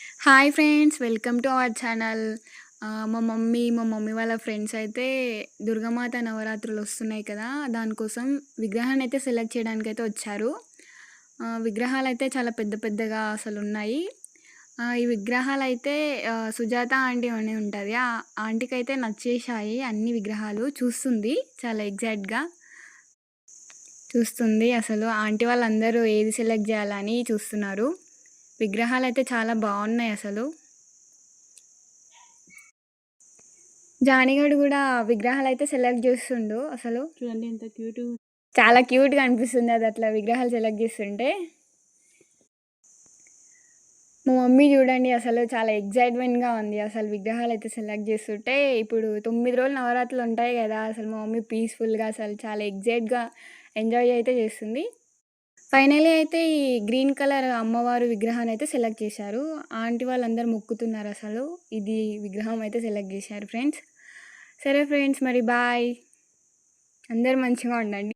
Hi friends welcome to our channel మా mummy మా mummy వాళ్ళ ఫ్రెండ్స్ అయితే దుర్గామాత నవరాత్రులు వస్తున్నాయి కదా దానికోసం విగ్రహాన్ని అయితే సెలెక్ట్ చేయడానికి అయితే వచ్చారు. విగ్రహాలు అయితే చాలా పెద్ద పెద్దగా అసలు ఉన్నాయి. ఈ విగ్రహాలు అయితే సుజాత ఆంటీ అని ఉంటుంది. ఆ ఆంటీకి అయితే నచ్చేసాయి అన్ని విగ్రహాలు చూస్తుంది చాలా ఎగ్జాక్ట్గా చూస్తుంది అసలు ఆంటీ వాళ్ళందరూ ఏది సెలెక్ట్ చేయాలని చూస్తున్నారు. విగ్రహాలు అయితే చాలా బాగున్నాయి అసలు. జానిగడు కూడా విగ్రహాలు అయితే సెలెక్ట్ చేస్తుండు అసలు. చూడండి ఎంత క్యూట్. చాలా క్యూట్గా అనిపిస్తుంది అది అట్లా విగ్రహాలు సెలెక్ట్ చేస్తుంటే. మా మమ్మీ చూడండి అసలు చాలా ఎగ్జైట్మెంట్గా ఉంది అసలు విగ్రహాలు అయితే సెలెక్ట్ చేస్తుంటే. ఇప్పుడు తొమ్మిది రోజులు నవరాత్రులు ఉంటాయి కదా అసలు మా మమ్మీ పీస్ఫుల్గా అసలు చాలా ఎగ్జైట్గా ఎంజాయ్ అయితే చేస్తుంది. ఫైనలీ అయితే ఈ గ్రీన్ కలర్ అమ్మవారు విగ్రహాన్ని అయితే సెలెక్ట్ చేశారు. ఆంటీ వాళ్ళందరూ మొక్కుతున్నారు అసలు. ఇది విగ్రహం అయితే సెలెక్ట్ చేశారు ఫ్రెండ్స్. సరే ఫ్రెండ్స్ మరి బాయ్. అందరు మంచిగా ఉండండి.